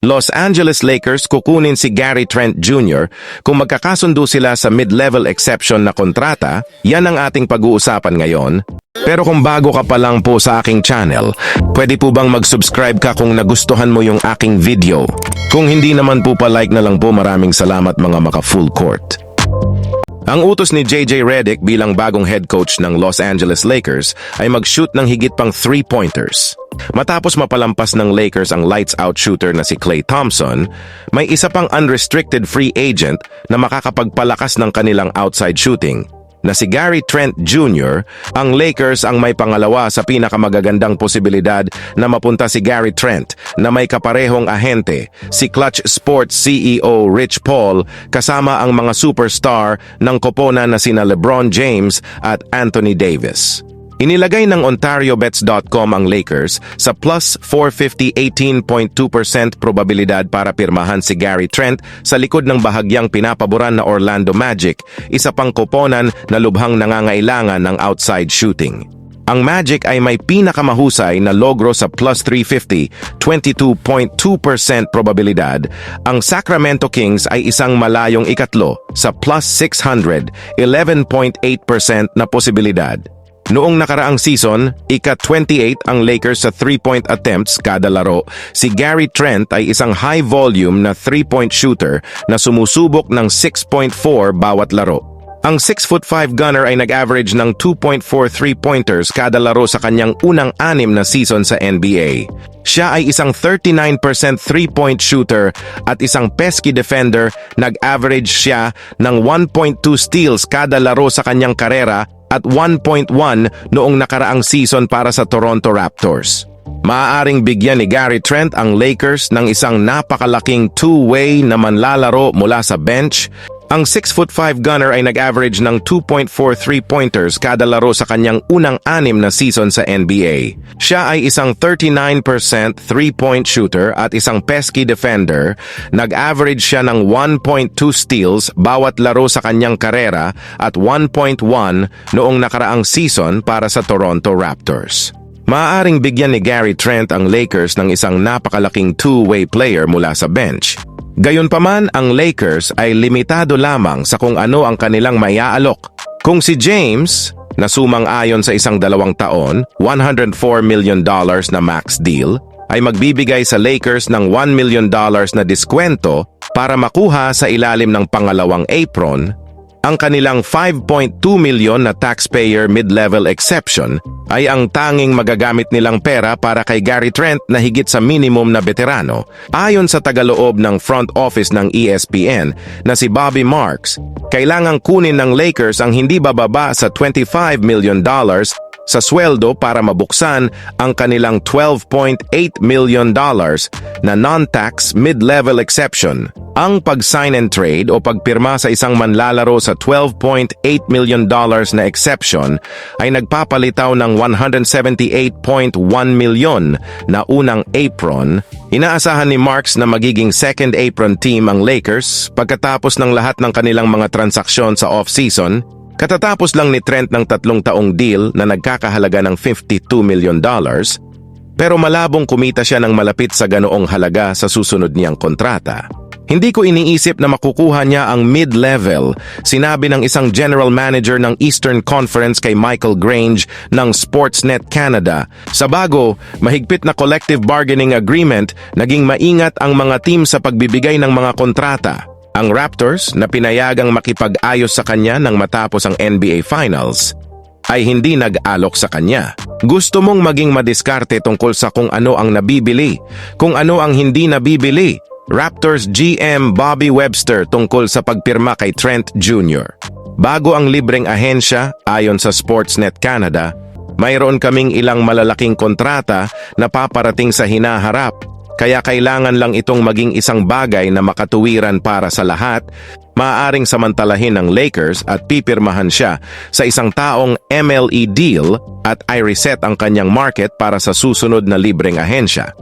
Los Angeles Lakers kukunin si Gary Trent Jr. kung magkakasundo sila sa mid-level exception na kontrata, yan ang ating pag-uusapan ngayon. Pero kung bago ka pa lang po sa aking channel, pwede po bang mag-subscribe ka kung nagustuhan mo yung aking video? Kung hindi naman po pa-like na lang po maraming salamat mga maka-full court. Ang utos ni JJ Redick bilang bagong head coach ng Los Angeles Lakers ay mag-shoot ng higit pang three-pointers. Matapos mapalampas ng Lakers ang lights-out shooter na si Klay Thompson, may isa pang unrestricted free agent na makakapagpalakas ng kanilang outside shooting na si Gary Trent Jr., ang Lakers ang may pangalawa sa pinakamagagandang posibilidad na mapunta si Gary Trent na may kaparehong ahente, si Clutch Sports CEO Rich Paul kasama ang mga superstar ng koponan na sina LeBron James at Anthony Davis. Inilagay ng OntarioBets.com ang Lakers sa plus 450 18.2% probabilidad para pirmahan si Gary Trent sa likod ng bahagyang pinapaboran na Orlando Magic, isa pang koponan na lubhang nangangailangan ng outside shooting. Ang Magic ay may pinakamahusay na logro sa plus 350, 22.2% probabilidad. Ang Sacramento Kings ay isang malayong ikatlo sa plus 600, 11.8% na posibilidad. Noong nakaraang season, ika-28 ang Lakers sa three-point attempts kada laro. Si Gary Trent ay isang high-volume na three-point shooter na sumusubok ng 6.4 bawat laro. Ang 6'5 gunner ay nag-average ng 2.4 three-pointers kada laro sa kanyang unang anim na season sa NBA. Siya ay isang 39% three-point shooter at isang pesky defender, nag-average siya ng 1.2 steals kada laro sa kanyang karera at 1.1 noong nakaraang season para sa Toronto Raptors. Maaaring bigyan ni Gary Trent ang Lakers ng isang napakalaking two-way na manlalaro mula sa bench ang 6'5 gunner ay nag-average ng 2.43 pointers kada laro sa kanyang unang anim na season sa NBA. Siya ay isang 39% three-point shooter at isang pesky defender. Nag-average siya ng 1.2 steals bawat laro sa kanyang karera at 1.1 noong nakaraang season para sa Toronto Raptors. Maaaring bigyan ni Gary Trent ang Lakers ng isang napakalaking two-way player mula sa bench. Gayunpaman, ang Lakers ay limitado lamang sa kung ano ang kanilang mayaalok. Kung si James, na sumang ayon sa isang dalawang taon, $104 million na max deal, ay magbibigay sa Lakers ng $1 million na diskwento para makuha sa ilalim ng pangalawang apron ang kanilang 5.2 milyon na taxpayer mid-level exception ay ang tanging magagamit nilang pera para kay Gary Trent na higit sa minimum na veterano. Ayon sa tagaloob ng front office ng ESPN na si Bobby Marks, kailangang kunin ng Lakers ang hindi bababa sa 25 million dollars sa sweldo para mabuksan ang kanilang 12.8 million dollars na non-tax mid-level exception. Ang pag-sign and trade o pagpirma sa isang manlalaro sa 12.8 million dollars na exception ay nagpapalitaw ng 178.1 million na unang apron. Inaasahan ni Marks na magiging second apron team ang Lakers pagkatapos ng lahat ng kanilang mga transaksyon sa off-season Katatapos lang ni Trent ng tatlong taong deal na nagkakahalaga ng 52 million dollars, pero malabong kumita siya ng malapit sa ganoong halaga sa susunod niyang kontrata. Hindi ko iniisip na makukuha niya ang mid-level, sinabi ng isang general manager ng Eastern Conference kay Michael Grange ng Sportsnet Canada. Sa bago, mahigpit na collective bargaining agreement, naging maingat ang mga team sa pagbibigay ng mga kontrata. Ang Raptors na pinayagang makipag-ayos sa kanya nang matapos ang NBA Finals ay hindi nag-alok sa kanya. Gusto mong maging madiskarte tungkol sa kung ano ang nabibili, kung ano ang hindi nabibili. Raptors GM Bobby Webster tungkol sa pagpirma kay Trent Jr. Bago ang libreng ahensya, ayon sa Sportsnet Canada, mayroon kaming ilang malalaking kontrata na paparating sa hinaharap kaya kailangan lang itong maging isang bagay na makatuwiran para sa lahat, maaaring samantalahin ng Lakers at pipirmahan siya sa isang taong MLE deal at i-reset ang kanyang market para sa susunod na libreng ahensya.